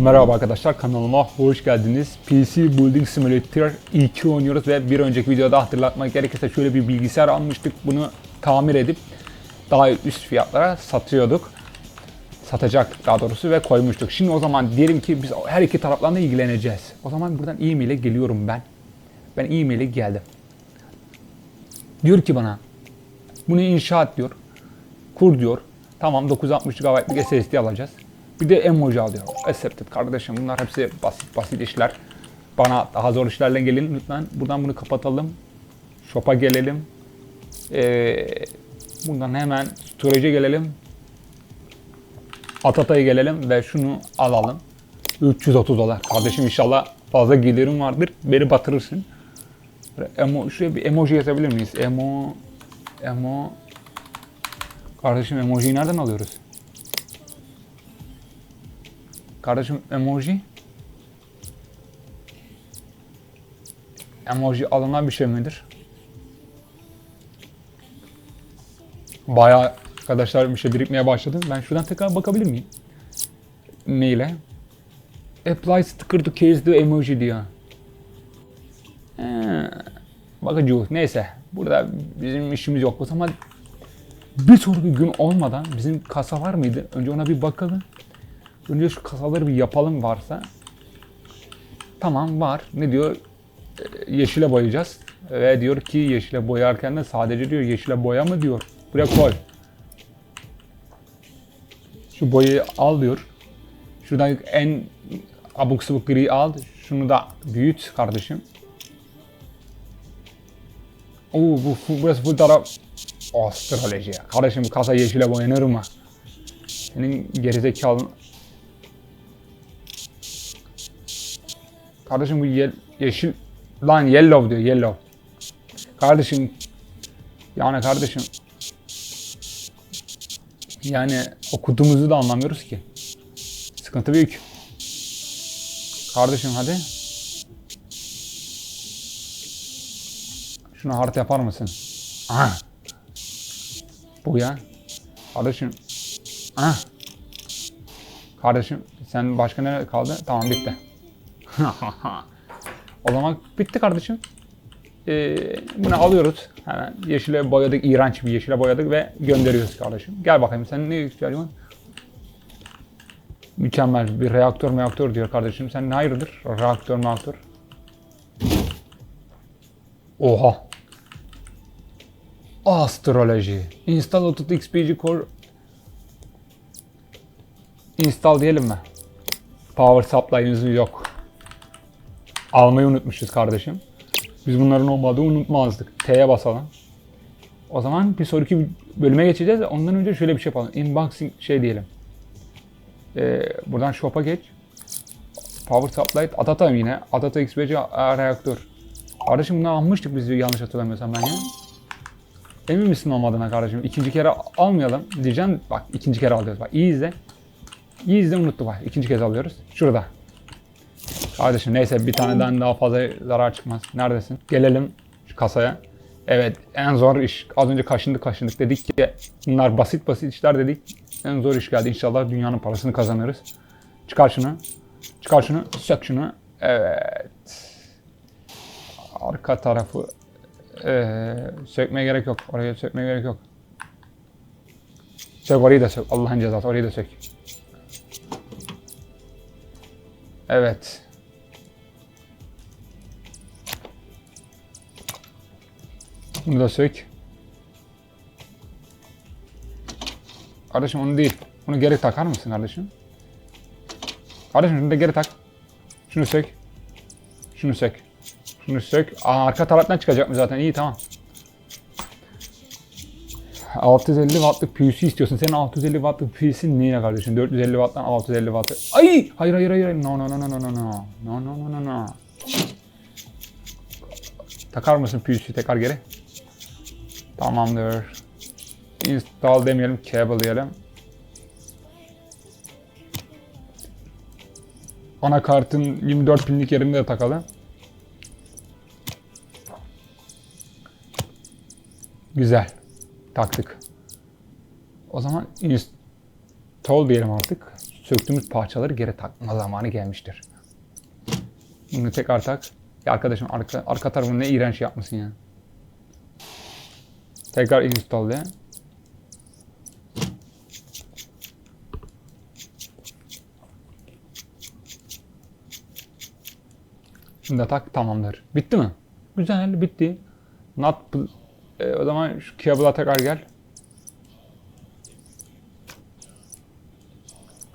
Merhaba arkadaşlar kanalıma hoş geldiniz. PC Building Simulator 2 oynuyoruz ve bir önceki videoda hatırlatmak gerekirse şöyle bir bilgisayar almıştık. Bunu tamir edip daha üst fiyatlara satıyorduk. Satacak daha doğrusu ve koymuştuk. Şimdi o zaman diyelim ki biz her iki taraftan da ilgileneceğiz. O zaman buradan e-mail'e geliyorum ben. Ben e-mail'e geldim. Diyor ki bana bunu inşaat diyor. Kur diyor. Tamam 960 GB'lık SSD alacağız. Bir de emoji alıyor. Accepted kardeşim bunlar hepsi basit basit işler. Bana daha zor işlerle gelin lütfen. Buradan bunu kapatalım. Shop'a gelelim. Ee, buradan hemen storage'e gelelim. Atata'ya gelelim ve şunu alalım. 330 dolar. Kardeşim inşallah fazla gelirim vardır. Beni batırırsın. Emo, şuraya bir emoji yazabilir miyiz? Emo, emo. Kardeşim emojiyi nereden alıyoruz? Kardeşim emoji. Emoji alınan bir şey midir? Bayağı arkadaşlar bir şey birikmeye başladı. Ben şuradan tekrar bakabilir miyim? Maile. Apply sticker to case the emoji diyor. He, bakıcı neyse. Burada bizim işimiz yok. O zaman bir sonraki gün olmadan bizim kasa var mıydı? Önce ona bir bakalım. Önce şu kasaları bir yapalım varsa. Tamam var. Ne diyor? E, Yeşile boyayacağız. Ve diyor ki yeşile boyarken de sadece diyor yeşile boya mı diyor. Buraya koy. Şu boyayı al diyor. Şuradan en abuk sabuk gri al. Şunu da büyüt kardeşim. Oo bu, bu burası full taraf astroloji ya. Kardeşim bu kasa yeşile boyanır mı? Senin gerizekalı Kardeşim bu ye- yeşil lan yellow diyor yellow. Kardeşim yani kardeşim yani okuduğumuzu da anlamıyoruz ki. Sıkıntı büyük. Kardeşim hadi. Şunu hard yapar mısın? Aha. Bu ya. Kardeşim. Aha. Kardeşim sen başka ne kaldı? Tamam bitti. o zaman bitti kardeşim. Ee, bunu alıyoruz. Hemen yeşile boyadık. iğrenç bir yeşile boyadık ve gönderiyoruz kardeşim. Gel bakayım sen ne istiyorsun? Mükemmel bir reaktör reaktör diyor kardeşim. Sen ne hayırdır? Reaktör reaktör. Oha. Astroloji. Install Auto XPG Core. Install diyelim mi? Power supply'ımız yok. Almayı unutmuşuz kardeşim. Biz bunların olmadığını unutmazdık. T'ye basalım. O zaman bir sonraki bölüme geçeceğiz. Ondan önce şöyle bir şey yapalım. Unboxing şey diyelim. Ee, buradan shop'a geç. Power supply Atata yine. Atata XPC reaktör. Kardeşim bunu almıştık biz yanlış hatırlamıyorsam ben ya. Emin misin olmadığına kardeşim? İkinci kere almayalım diyeceğim. Bak ikinci kere alıyoruz. Bak iyi izle. İyi izle unuttu bak. İkinci kez alıyoruz. Şurada. Kardeşim neyse bir taneden daha fazla zarar çıkmaz. Neredesin? Gelelim şu kasaya. Evet en zor iş. Az önce kaşındık kaşındık dedik ki bunlar basit basit işler dedik. En zor iş geldi. İnşallah dünyanın parasını kazanırız. Çıkar şunu. Çıkar şunu. Sök şunu. Evet. Arka tarafı ee, sökmeye gerek yok. Oraya sökmeye gerek yok. Sök orayı da sök. Allah'ın cezası orayı da sök. Evet. Bunu da sök. Kardeşim onu değil. Bunu geri takar mısın kardeşim? Kardeşim şunu da geri tak. Şunu sök. Şunu sök. Şunu sök. Aa, arka taraftan çıkacak mı zaten? İyi tamam. 650 wattlık PUC istiyorsun. Senin 650 wattlık PUC'in neyine kardeşim? 450 watttan 650 wattı. Ay! Hayır hayır hayır. No no no no no no no. No no no no. Takar mısın PUC'yi tekrar geri? Tamamdır. Install demeyelim, cable diyelim. Anakartın 24 pinlik yerinde de takalım. Güzel. Taktık. O zaman install diyelim artık. söktüğümüz parçaları geri takma zamanı gelmiştir. Bunu tekrar tak. Ya arkadaşım arka, arka tarafını ne iğrenç yapmışsın ya. Tekrar install ya. Şimdi de tak tamamdır. Bitti mi? Güzel bitti. Not e, o zaman şu cable'a tekrar gel.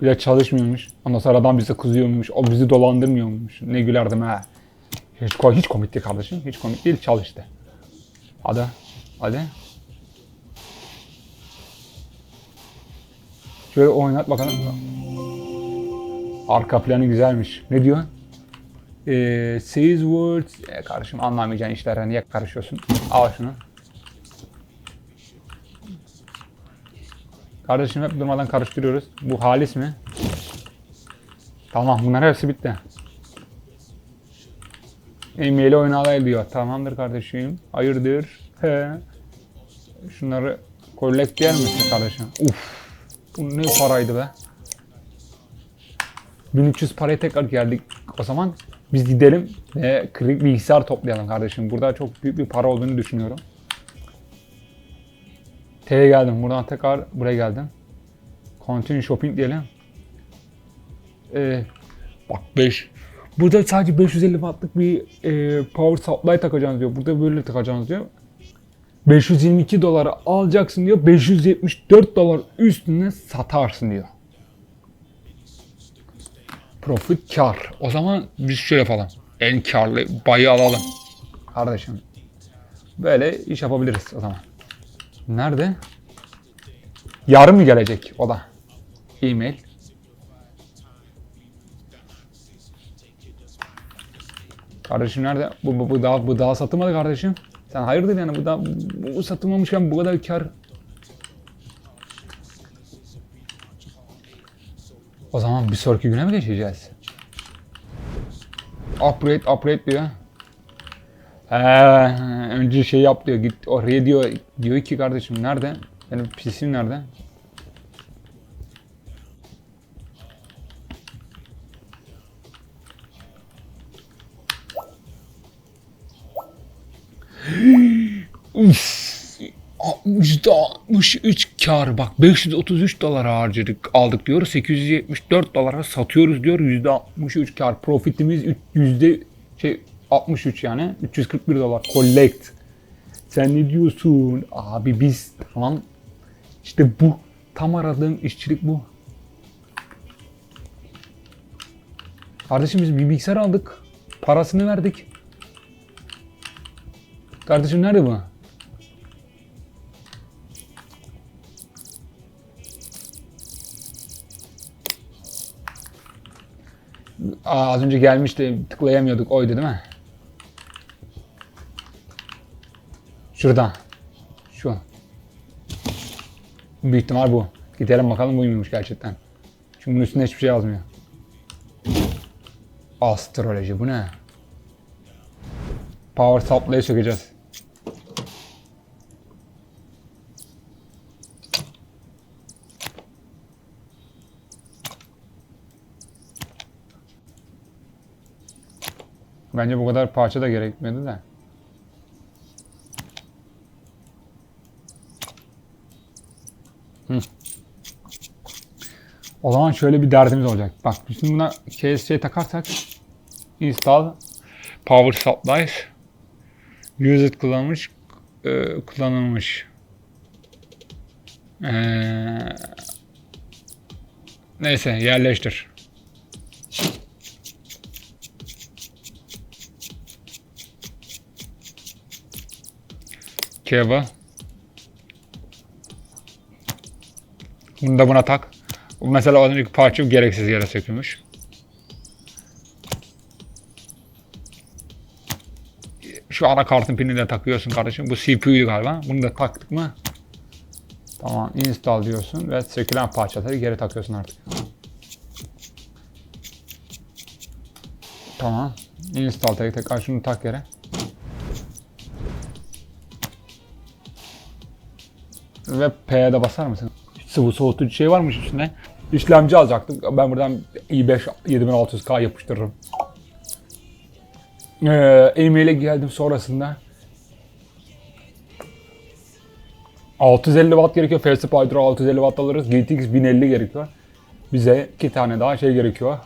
Bir de çalışmıyormuş. Ondan sonra adam bize kızıyormuş. O bizi dolandırmıyormuş. Ne gülerdim ha. Hiç, hiç komik değil kardeşim. Hiç komik değil. Çalıştı. Hadi. Hadi. Şöyle oynat bakalım. Arka planı güzelmiş. Ne diyor? Ee, says words. E, kardeşim anlamayacağın işlere niye karışıyorsun? Al şunu. Kardeşim hep durmadan karıştırıyoruz. Bu halis mi? Tamam bunlar hepsi bitti. E-maili oynayalım diyor. Tamamdır kardeşim. Hayırdır? He. Şunları collect diyer misin kardeşim? Uf. Bu ne paraydı be? 1300 paraya tekrar geldik. O zaman biz gidelim ve kırık bilgisayar toplayalım kardeşim. Burada çok büyük bir para olduğunu düşünüyorum. T'ye geldim. Buradan tekrar buraya geldim. Continue shopping diyelim. Ee, bak 5. Burada sadece 550 wattlık bir e, power supply takacağız diyor. Burada böyle takacağız diyor. 522 dolara alacaksın diyor. 574 dolar üstüne satarsın diyor. Profit kar. O zaman biz şöyle yapalım. En karlı bayı alalım. Kardeşim. Böyle iş yapabiliriz o zaman. Nerede? Yarın mı gelecek o da? E-mail. Kardeşim nerede? Bu, bu, bu daha, bu daha satılmadı kardeşim. Sen hayırdır yani bu daha bu satılmamışken bu kadar kar. O zaman bir sonraki güne mi geçeceğiz? Upgrade, upgrade diyor. Ee, önce şey yap diyor. Git oraya diyor. Diyor ki kardeşim nerede? Benim PC'm nerede? %63 kar. Bak 533 dolar harcadık aldık diyor. 874 dolara satıyoruz diyor. %63 kar. Profitimiz yüzde şey 63 yani. 341 dolar. Collect. Sen ne diyorsun? Abi biz tamam. İşte bu tam aradığım işçilik bu. Kardeşim biz bir bilgisayar aldık. Parasını verdik. Kardeşim nerede bu? Aa, az önce gelmişti tıklayamıyorduk oydu değil mi? Şuradan. Şu. Büyük ihtimal bu. Gidelim bakalım buymuş gerçekten. Çünkü bunun üstünde hiçbir şey yazmıyor. Astroloji bu ne? Power supply'ı sökeceğiz. Bence bu kadar parça da gerekmedi de. O zaman şöyle bir derdimiz olacak. Bak şimdi buna KSC takarsak install power supplies used kullanmış e, kullanılmış Ee, neyse yerleştir. Cable. Bunu da buna tak. Mesela az önceki parça gereksiz yere sökülmüş. Şu anakartın pinini de takıyorsun kardeşim. Bu CPU'yu galiba. Bunu da taktık mı? Tamam install diyorsun ve sökülen parçaları geri takıyorsun artık. Tamam. Install tek tekrar şunu tak yere. Ve P'ye de basar mısın? Sıvı soğutucu şey varmış içinde. işlemci alacaktık. Ben buradan i5 7600K yapıştırırım. Ee, e-mail'e geldim sonrasında 650 watt gerekiyor. Face Hydro 650 watt alırız. GTX 1050 gerekiyor. Bize iki tane daha şey gerekiyor.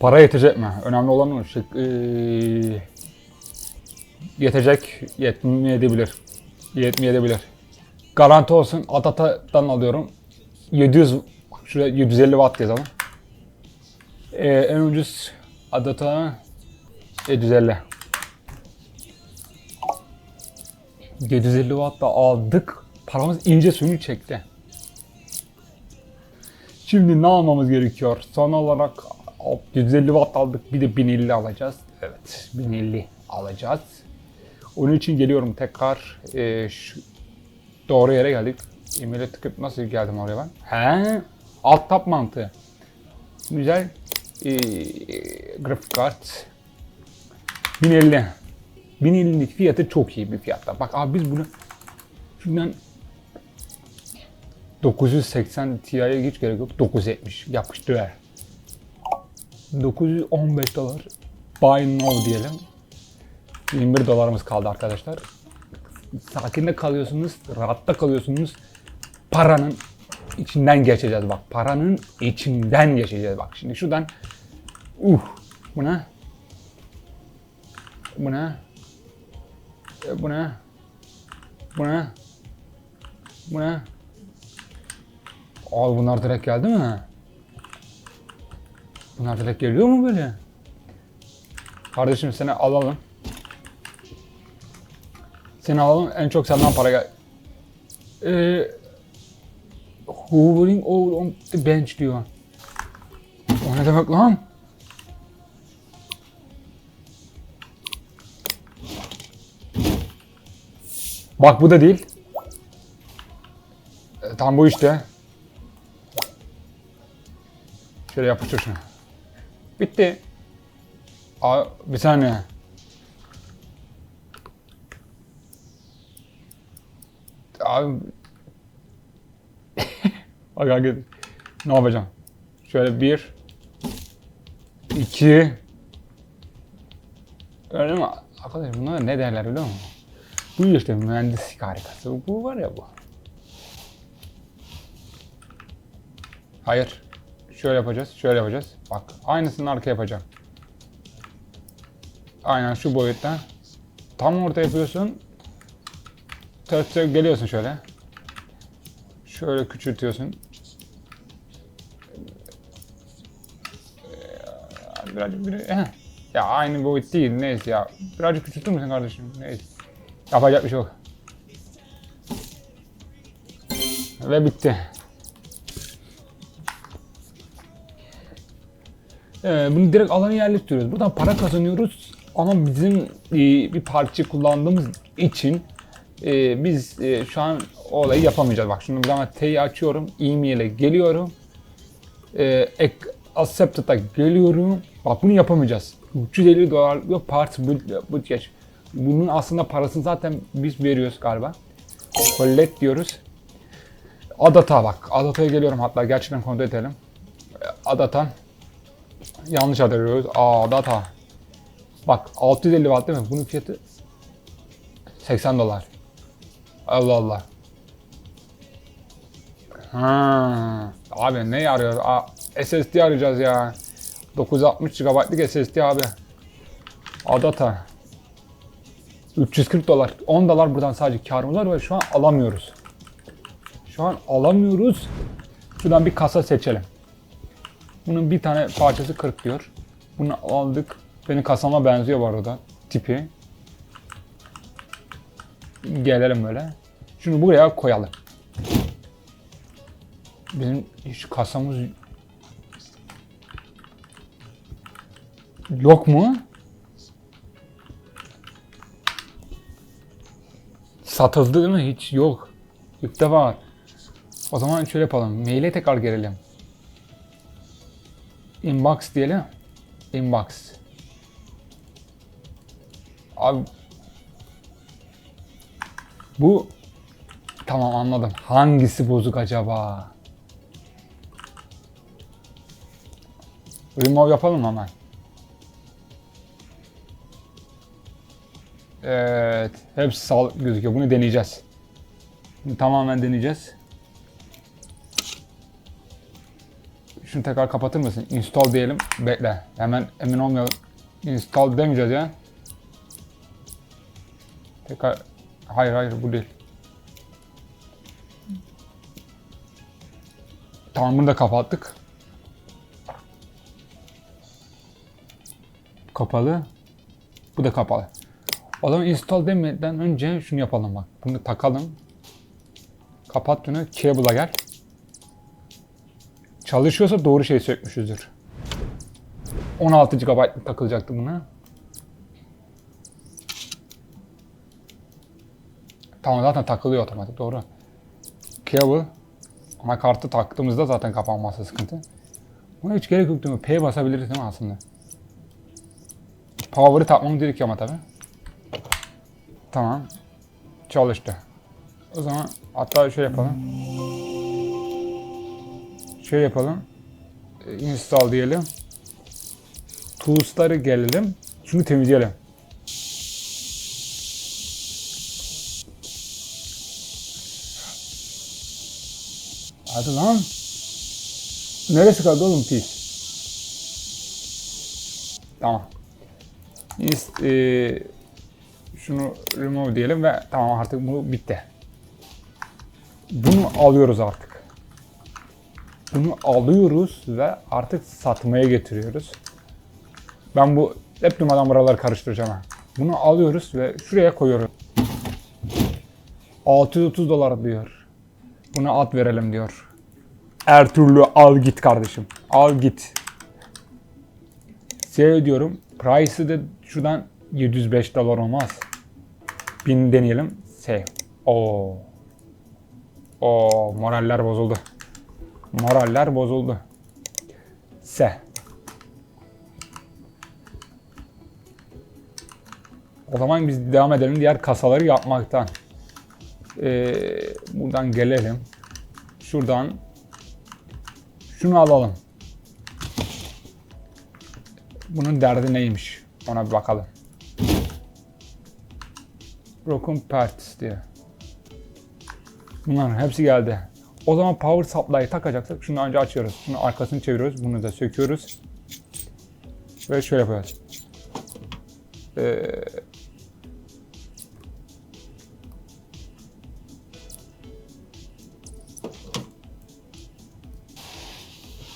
Para yetecek mi? Önemli olan o. Şey, ee, yetecek, yetmeyebilir. Yetmeyebilir. Garanti olsun. Atata'dan alıyorum. 700, şuraya 750 watt yazalım. Ee, en ucuz Adata 750. 750 watt da aldık. Paramız ince suyunu çekti. Şimdi ne almamız gerekiyor? Son olarak 750 watt aldık. Bir de 1050 alacağız. Evet 1050 alacağız. Onun için geliyorum tekrar. Ee, şu, doğru yere geldik. E-mail'e tıkıp nasıl geldim oraya ben? He, alt tab mantığı. Güzel. Ee, grafik kart. 1050. 1050'lik fiyatı çok iyi bir fiyatta. Bak abi biz bunu şundan 980 Ti'ye hiç gerek yok. 970 yapıştır ver. 915 dolar. Buy now diyelim. 21 dolarımız kaldı arkadaşlar. Sakinde kalıyorsunuz, rahatta kalıyorsunuz. Paranın içinden geçeceğiz bak. Paranın içinden geçeceğiz bak. Şimdi şuradan uh buna buna e, buna buna buna Abi bunlar direkt geldi mi? Bunlar direkt geliyor mu böyle? Kardeşim seni alalım. Seni alalım. En çok senden para gel. Ee, hovering all on the bench diyor. O ne demek lan? Bak bu da değil. E, tam bu işte. Şöyle yapıştır şunu. Bitti. Aa, bir saniye. Abi... Bak kanka, ne yapacağım? Şöyle bir... iki... Öyle mi? Arkadaş bunlar ne derler biliyor musun? Bu işte mühendislik harikası. Bu var ya bu. Hayır. Şöyle yapacağız, şöyle yapacağız. Bak, aynısını arka yapacağım. Aynen şu boyutta. Tam orta yapıyorsun. Ters geliyorsun şöyle. Şöyle küçültüyorsun. Birazcık bir. Ya aynı boyut değil neyse ya. Birazcık küçültür müsün kardeşim? Neyse. Yapacak bir şey yok. Ve bitti. Ee, bunu direkt alana yerleştiriyoruz. Buradan para kazanıyoruz ama bizim e, bir parça kullandığımız için e, biz e, şu an o olayı yapamayacağız. Bak şimdi buradan T'yi açıyorum. E-mail'e geliyorum. E, Accepted'a geliyorum. Bak bunu yapamayacağız. 350 dolar yok part bu, bu geç. Bunun aslında parasını zaten biz veriyoruz galiba. Collect diyoruz. Adata bak. Adata'ya geliyorum hatta gerçekten kontrol edelim. Adata. Yanlış arıyoruz. Aa data. Bak 650 watt değil mi? Bunun fiyatı 80 dolar. Allah Allah. Ha. Abi ne arıyoruz? Aa, SSD arayacağız ya. 960 GB'lık SSD abi. Adata. 340 dolar. 10 dolar buradan sadece karımız var ve şu an alamıyoruz. Şu an alamıyoruz. Şuradan bir kasa seçelim. Bunun bir tane parçası 40 diyor. Bunu aldık. Benim kasama benziyor bu arada. Tipi. Gelelim böyle. Şunu buraya koyalım. Bizim hiç kasamız yok mu? Satıldı değil mi? Hiç yok. İlk defa. O zaman şöyle yapalım. Maile tekrar gelelim. Inbox diyelim. Inbox. Abi bu Tamam anladım. Hangisi bozuk acaba? Remove yapalım hemen. Evet. Hepsi sağlıklı gözüküyor. Bunu deneyeceğiz. Bunu tamamen deneyeceğiz. Şunu tekrar kapatır mısın? Install diyelim. Bekle. Hemen emin olmayalım. Install demeyeceğiz ya. Tekrar. Hayır hayır bu değil. Tamam bunu da kapattık. Kapalı. Bu da kapalı. O zaman install demeden önce şunu yapalım bak. Bunu takalım. Kapat bunu. Cable'a gel. Çalışıyorsa doğru şey sökmüşüzdür. 16 GB takılacaktı buna. Tamam zaten takılıyor otomatik doğru. Cable. Anakartı taktığımızda zaten kapanması sıkıntı. Buna hiç gerek yok değil mi? P basabiliriz değil mi aslında? Power'ı takmamız gerekiyor ama tabi. Tamam. Çalıştı. O zaman hatta şöyle yapalım. Şöyle yapalım. Install diyelim. Tools'ları gelelim. Şunu temizleyelim. Hadi lan. Neresi kaldı oğlum pis? Tamam. İst, e, şunu remove diyelim ve tamam artık bu bitti. Bunu alıyoruz artık. Bunu alıyoruz ve artık satmaya getiriyoruz. Ben bu hep durmadan buraları karıştıracağım. Bunu alıyoruz ve şuraya koyuyoruz. 630 dolar diyor. Buna at verelim diyor. Her türlü al git kardeşim. Al git. Save diyorum. Price'ı da şuradan 705 dolar olmaz. 1000 deneyelim. Save. Oo. Oo moraller bozuldu. Moraller bozuldu. Se. O zaman biz devam edelim diğer kasaları yapmaktan. Ee, buradan gelelim. Şuradan şunu alalım. Bunun derdi neymiş? Ona bir bakalım. Broken parts diyor. Bunların hepsi geldi. O zaman power supply'ı takacaksak şunu önce açıyoruz. Şunu arkasını çeviriyoruz. Bunu da söküyoruz. Ve şöyle yapıyoruz. Ee,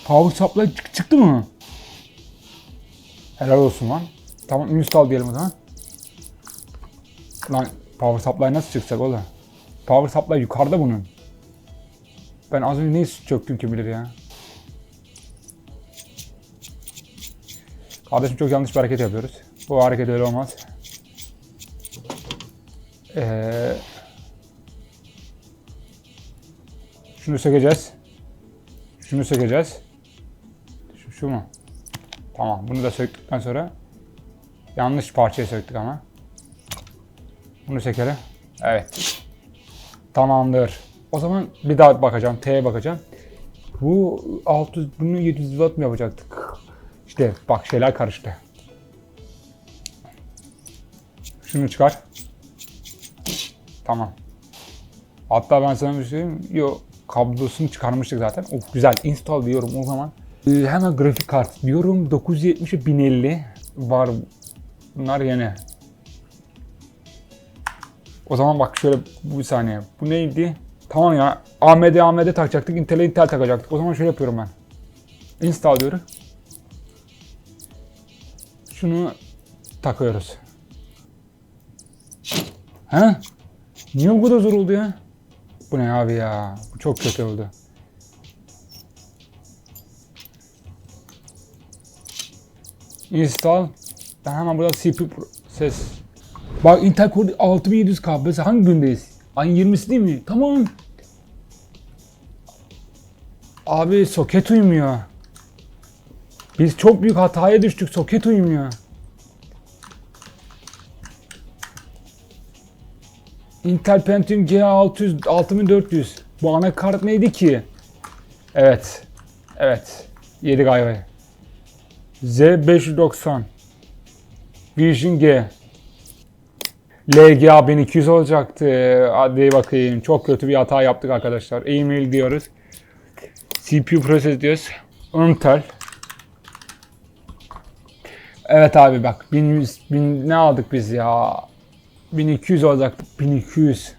Power supply çık- çıktı mı? Helal olsun lan. Tamam install diyelim o zaman. Lan power supply nasıl çıkacak oğlum? Power supply yukarıda bunun. Ben az önce neyi çöktüm kim bilir ya. Kardeşim çok yanlış bir hareket yapıyoruz. Bu hareket öyle olmaz. Ee, şunu sökeceğiz. Şunu sökeceğiz. Şu, mu? Tamam bunu da söktükten sonra yanlış parçayı söktük ama. Bunu sökelim. Evet. Tamamdır. O zaman bir daha bakacağım. T'ye bakacağım. Bu 600, bunu 700 watt mı yapacaktık? İşte bak şeyler karıştı. Şunu çıkar. Tamam. Hatta ben sana bir şey söyleyeyim. Yok kablosunu çıkarmıştık zaten. Of güzel. Install diyorum o zaman. Ee, hemen grafik kart diyorum. 970'e 1050 var. Bunlar yeni. O zaman bak şöyle bu saniye. Bu neydi? Tamam ya. AMD AMD takacaktık. Intel'e Intel takacaktık. O zaman şöyle yapıyorum ben. Install diyorum. Şunu takıyoruz. He? Niye bu kadar zor oldu ya? Bu ne abi ya? Bu çok kötü oldu. Install. Ben hemen burada CPU ses. Bak Intel Core 6700K. Biz hangi gündeyiz? Ayın 20'si değil mi? Tamam. Abi soket uymuyor. Biz çok büyük hataya düştük. Soket uymuyor. Intel Pentium G600 6400. Bu anakart neydi ki? Evet. Evet. Yedik ayvayı. Z590 Vision G LGA 1200 olacaktı. Hadi bakayım. Çok kötü bir hata yaptık arkadaşlar. E-mail diyoruz. CPU proses diyoruz. Intel. Evet abi bak 1100 bin, ne aldık biz ya? 1200 olacak. 1200.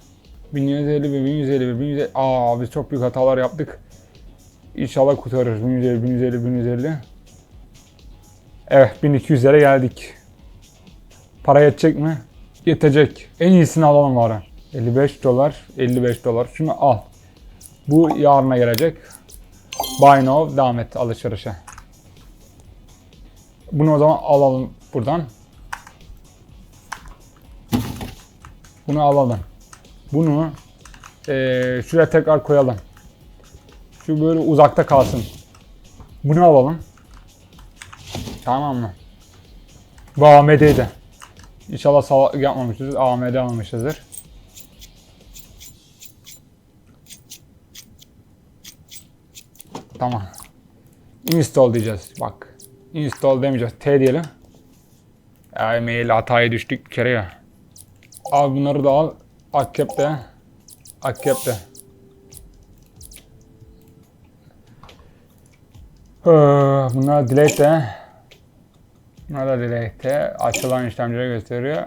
1150 ve 1150 ve 1150. Aa biz çok büyük hatalar yaptık. İnşallah kurtarırız. 1150, 1150, 1150. Evet 1200'lere geldik. Para yetecek mi? Yetecek. En iyisini alalım bari. 55 dolar, 55 dolar. Şunu al. Bu yarına gelecek. Buy now, devam et alışverişe. Bunu o zaman alalım buradan. Bunu alalım. Bunu eee, şuraya tekrar koyalım. Şu böyle uzakta kalsın. Bunu alalım. Tamam mı? Bu AMD'ydi. İnşallah salak yapmamışızdır. AMD almışızdır. Tamam. Install diyeceğiz. Bak. Install demeyeceğiz. T diyelim. Ya mail hataya düştük bir kere ya. Al bunları da al. Accept de. Ee, Bunlar delete de. Da delete. Açılan işlemcileri gösteriyor.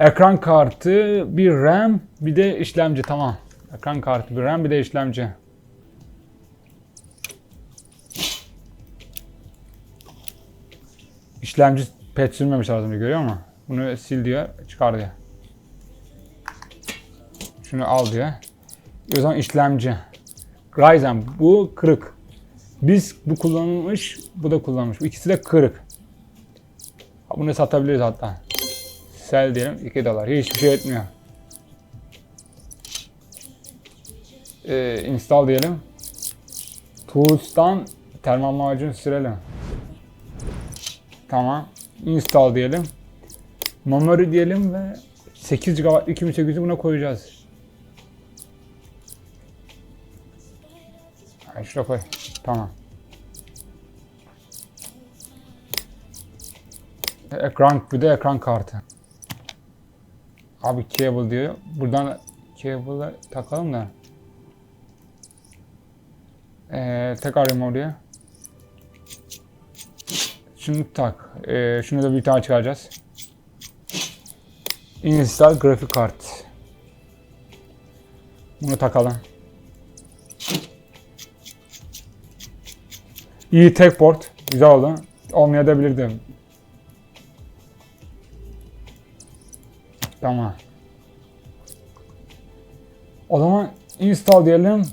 Ekran kartı, bir RAM, bir de işlemci. Tamam. Ekran kartı, bir RAM, bir de işlemci. İşlemci pet sürmemiş lazım görüyor musun? Bunu sil diyor, çıkar diyor. Şunu al diyor. O zaman işlemci. Ryzen bu kırık. Biz bu kullanılmış, bu da kullanılmış. İkisi de kırık. Bunu satabiliriz hatta. Sell diyelim 2 dolar. Hiçbir şey etmiyor. Ee, install diyelim. Tools'tan termal macun sürelim. Tamam. Install diyelim. Memory diyelim ve 8 GB 2800'ü buna koyacağız. Ha, şuraya koy. Tamam. Ekran bir de ekran kartı. Abi cable diyor. Buradan cable'ı takalım da. Ee, tekrar diyor. Şunu tak. Ee, şunu da bir tane çıkaracağız. Install grafik kart. Bunu takalım. İyi tek port. Güzel oldu. Olmayabilirdi. Tamam. O zaman install diyelim.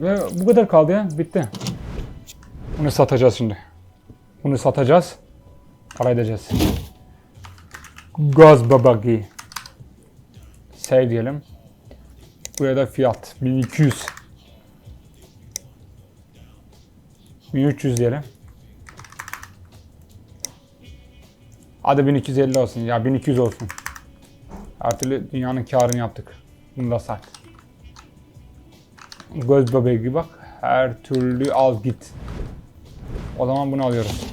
Ve bu kadar kaldı ya. Bitti. Bunu satacağız şimdi. Bunu satacağız. Para edeceğiz. Gaz babagi. Save diyelim. Buraya da fiyat 1200. 1300 diyelim. Hadi 1250 olsun ya 1200 olsun. Her dünyanın karını yaptık. Bunu da sat. Göz bebeği gibi bak. Her türlü al git. O zaman bunu alıyoruz.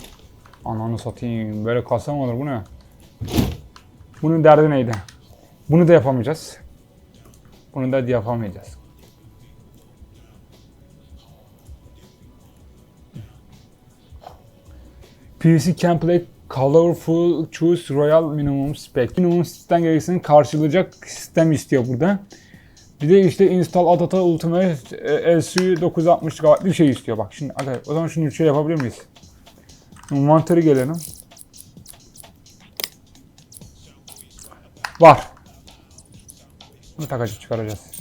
Ananı satayım. Böyle kasa mı olur bu ne? Bunun derdi neydi? Bunu da yapamayacağız. Bunu da yapamayacağız. PC can play colorful choose royal minimum spec. Minimum sistem gereksinimi karşılayacak sistem istiyor burada. Bir de işte install Adata Ultimate LCU 960 GB bir şey istiyor. Bak şimdi aga, o zaman şunu şey yapabilir miyiz? Envantere gelelim. Var. Bunu takacı çıkaracağız.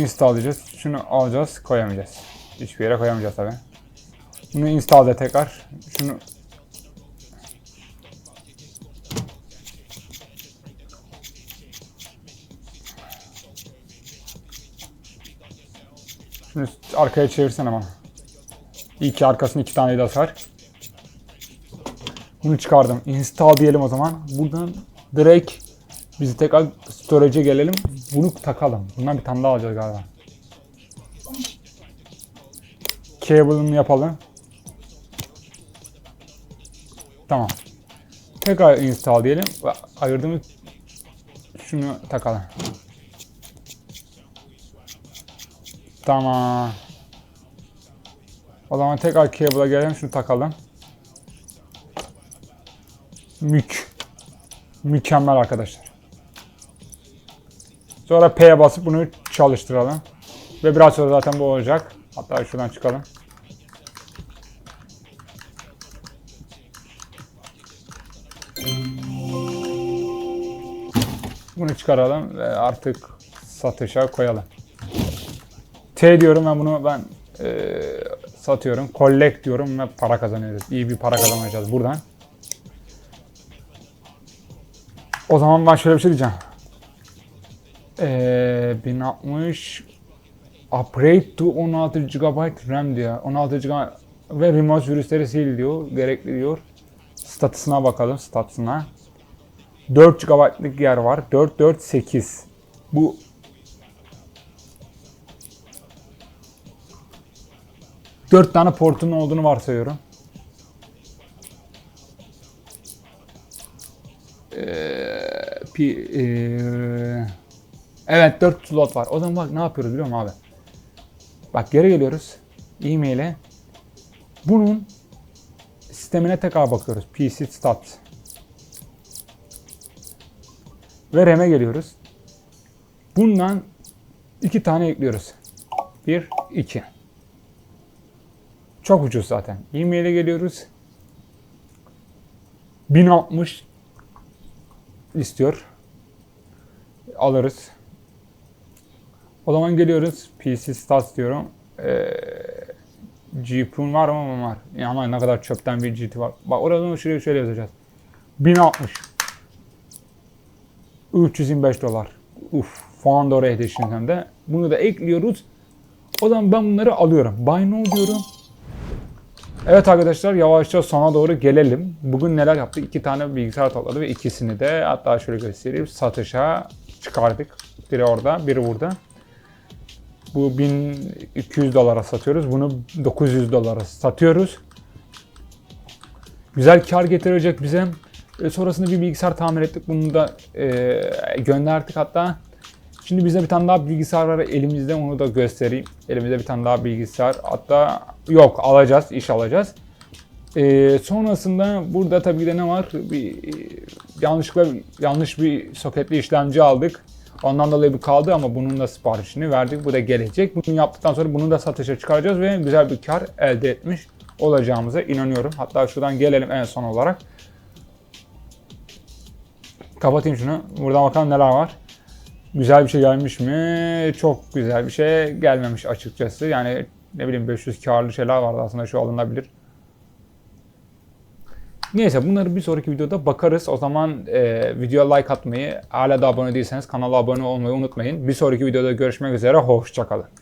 Install diyeceğiz. Şunu alacağız, koyamayacağız. Hiçbir yere koyamayacağız tabi. Bunu install de tekrar. Şunu Şunu arkaya çevirsene bana. İyi ki arkasında iki tane de var. Bunu çıkardım. Install diyelim o zaman. Buradan direkt Biz tekrar storage'e gelelim. Bunu takalım. Bundan bir tane daha alacağız galiba. Cable'ını yapalım. Tamam. Tekrar install diyelim. Ayırdığımız şunu takalım. Tamam. O zaman tekrar cable'a gelelim. Şunu takalım. Mük. Mükemmel arkadaşlar. Sonra P'ye basıp bunu çalıştıralım. Ve biraz sonra zaten bu olacak. Hatta şuradan çıkalım. Bunu çıkaralım ve artık satışa koyalım. T diyorum ben bunu ben eee, satıyorum. Collect diyorum ve para kazanıyoruz. İyi bir para kazanacağız buradan. O zaman ben şöyle bir şey diyeceğim. Eee 1060 upgrade to 16 GB RAM diyor. 16 GB ve remote virüsleri sil diyor. Gerekli diyor. Statısına bakalım statısına. 4 GB'lık yer var. 4 4 8. Bu Dört tane portun olduğunu varsayıyorum. Ee, pi- ee, evet 4 slot var. O zaman bak ne yapıyoruz biliyor musun abi? Bak geri geliyoruz. E-mail'e. Bunun sistemine tekrar bakıyoruz. PC stat. Ve RAM'e geliyoruz. Bundan iki tane ekliyoruz. Bir, iki. Çok ucuz zaten. E-mail'e geliyoruz. 1060 istiyor. Alırız. O zaman geliyoruz. PC Stats diyorum. Ee, GPU'm var mı? Var. Ya Ama ne kadar çöpten bir GT var. Bak oradan şuraya şöyle yazacağız. 1060. 325 dolar. Uf. Founder Edition hem de. Bunu da ekliyoruz. O zaman ben bunları alıyorum. Buy now diyorum. Evet arkadaşlar yavaşça sona doğru gelelim. Bugün neler yaptık? İki tane bilgisayar topladı ve ikisini de hatta şöyle göstereyim satışa çıkardık. Biri orada, biri burada. Bu 1200 dolara satıyoruz. Bunu 900 dolara satıyoruz. Güzel kar getirecek bize. E, sonrasında bir bilgisayar tamir ettik. Bunu da e, gönderdik hatta. Şimdi bize bir tane daha bilgisayar var elimizde onu da göstereyim. Elimizde bir tane daha bilgisayar. Hatta yok alacağız, iş alacağız. Ee, sonrasında burada tabii ki de ne var? Bir e, yanlışlıkla yanlış bir soketli işlemci aldık. Ondan dolayı bu kaldı ama bunun da siparişini verdik. Bu da gelecek. Bunu yaptıktan sonra bunu da satışa çıkaracağız ve güzel bir kar elde etmiş olacağımıza inanıyorum. Hatta şuradan gelelim en son olarak. Kapatayım şunu. Buradan bakalım neler var. Güzel bir şey gelmiş mi? Çok güzel bir şey gelmemiş açıkçası. Yani ne bileyim 500 karlı şeyler vardı aslında şu alınabilir. Neyse bunları bir sonraki videoda bakarız. O zaman e, videoya like atmayı, hala da abone değilseniz kanala abone olmayı unutmayın. Bir sonraki videoda görüşmek üzere. Hoşçakalın.